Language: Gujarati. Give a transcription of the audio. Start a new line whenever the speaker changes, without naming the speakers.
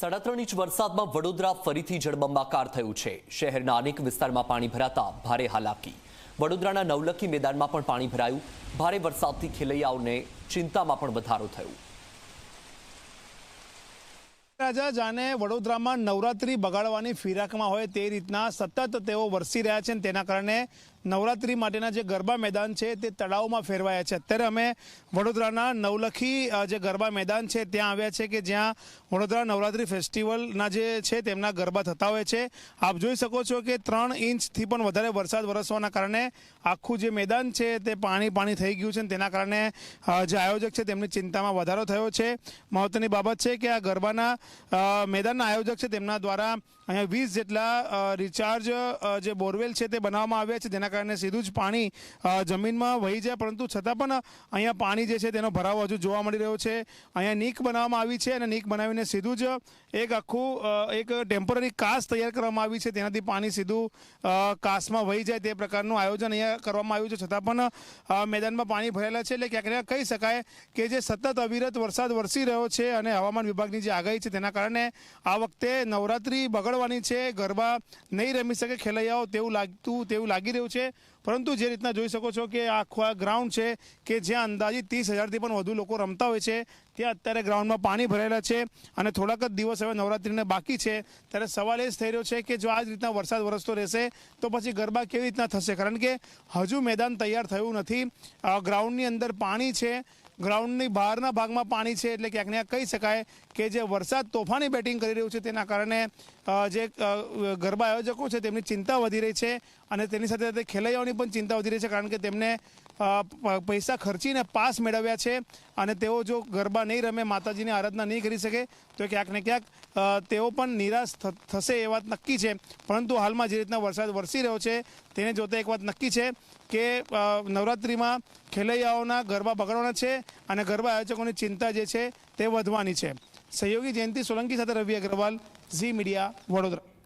સાડા ઇંચ વરસાદમાં વડોદરા ફરીથી જળબંબાકાર થયું છે. શહેરના અનેક વિસ્તારમાં પાણી ભરાતા ભારે હાલાકી. વડોદરાના નવલખી મેદાનમાં પણ પાણી ભરાયું. ભારે વરસાદથી ખેલૈયાઓને ચિંતામાં પણ વધારો થયો.
રાજા જાને વડોદરામાં નવરાત્રી બગાડવાની ફિરાકમાં હોય તે રીતના સતત તેઓ વરસી રહ્યા છે તેના કારણે નવરાત્રી માટેના જે ગરબા મેદાન છે તે તળાવમાં ફેરવાયા છે. અત્યારે અમે વડોદરાના નવલખી જે ગરબા મેદાન છે ત્યાં આવ્યા છે કે જ્યાં વડોદરા નવરાત્રી ફેસ્ટિવલના જે છે તેમના ગરબા થતા હોય છે. આપ જોઈ શકો છો કે ત્રણ ઇંચથી પણ વધારે વરસાદ વરસવાના કારણે આખું જે મેદાન છે તે પાણી પાણી થઈ ગયું છે તેના કારણે જે આયોજક છે તેમની ચિંતામાં વધારો થયો છે. મહત્વની બાબત છે કે આ ગરબાના મેદાનના આયોજક છે તેમના દ્વારા અહીંયા વીસ જેટલા રિચાર્જ જે બોરવેલ છે તે બનાવવામાં આવ્યા છે. જેના કારણે સીધું જ પાણી જમીનમાં વહી જાય. પરંતુ છતાં પણ અહીંયા પાણી જે છે તેનો ભરાવો હજુ જોવા મળી રહ્યો છે. અહીંયા નીક બનાવવામાં આવી છે અને નીક બનાવીને સીધું જ એક આખું એક ટેમ્પરરી કાસ તૈયાર કરવામાં આવી છે. તેનાથી પાણી સીધું કાસમાં વહી જાય તે પ્રકારનું આયોજન અહીંયા કરવામાં આવ્યું છે. છતાં પણ મેદાનમાં પાણી ભરેલા છે. એટલે ક્યાંક કહી શકાય કે જે સતત અવિરત વરસાદ વરસી રહ્યો છે અને હવામાન વિભાગની જે આગાહી છે તેના કારણે આ વખતે નવરાત્રી બગડવાની છે. ગરબા નહીં રમી શકે, ખેલૈયાઓ તેવું લાગતું, તેવું લાગી રહ્યું છે. 동시에 પરંતુ જે રીતના જોઈ શકો છો કે આખું આ ગ્રાઉન્ડ છે કે જ્યાં અંદાજિત ત્રીસ હજારથી પણ વધુ લોકો રમતા હોય છે, ત્યાં અત્યારે ગ્રાઉન્ડમાં પાણી ભરાયેલા છે અને થોડાક જ દિવસ હવે નવરાત્રિને બાકી છે. ત્યારે સવાલ એ જ થઈ રહ્યો છે કે જો આ જ રીતના વરસાદ વરસતો રહેશે, તો પછી ગરબા કેવી રીતના થશે? કારણ કે હજુ મેદાન તૈયાર થયું નથી. ગ્રાઉન્ડની અંદર પાણી છે ગ્રાઉન્ડની બહારના ભાગમાં પાણી છે, એટલે ક્યાંક ને કહી શકાય કે જે વરસાદ તોફાની બેટિંગ કરી રહ્યું છે તેના કારણે જે ગરબા આયોજકો છે તેમની ચિંતા વધી રહી છે અને તેની સાથે સાથે ખેલૈયાઓની પણ ચિંતા વધી રહી છે કારણ કે તેમને પૈસા ખર્ચીને પાસ મેળવ્યા છે અને તેઓ જો ગરબા નહીં રમે, માતાજીની આરાધના નહીં કરી શકે, તો ક્યાંક ને ક્યાંક તેઓ પણ નિરાશ થશે એ વાત નક્કી છે. પરંતુ હાલમાં જે રીતના વરસાદ વરસી રહ્યો છે, તેને જોતા એક વાત નક્કી છે કે નવરાત્રિમાં ખેલૈયાઓના ગરબા બગડવાના છે અને ગરબા આયોજકોની ચિંતા જે છે તે વધવાની છે. સહયોગી જયંતિ સોલંકી સાથે રવિ અગ્રવાલ, ઝી મીડિયા વડોદરા.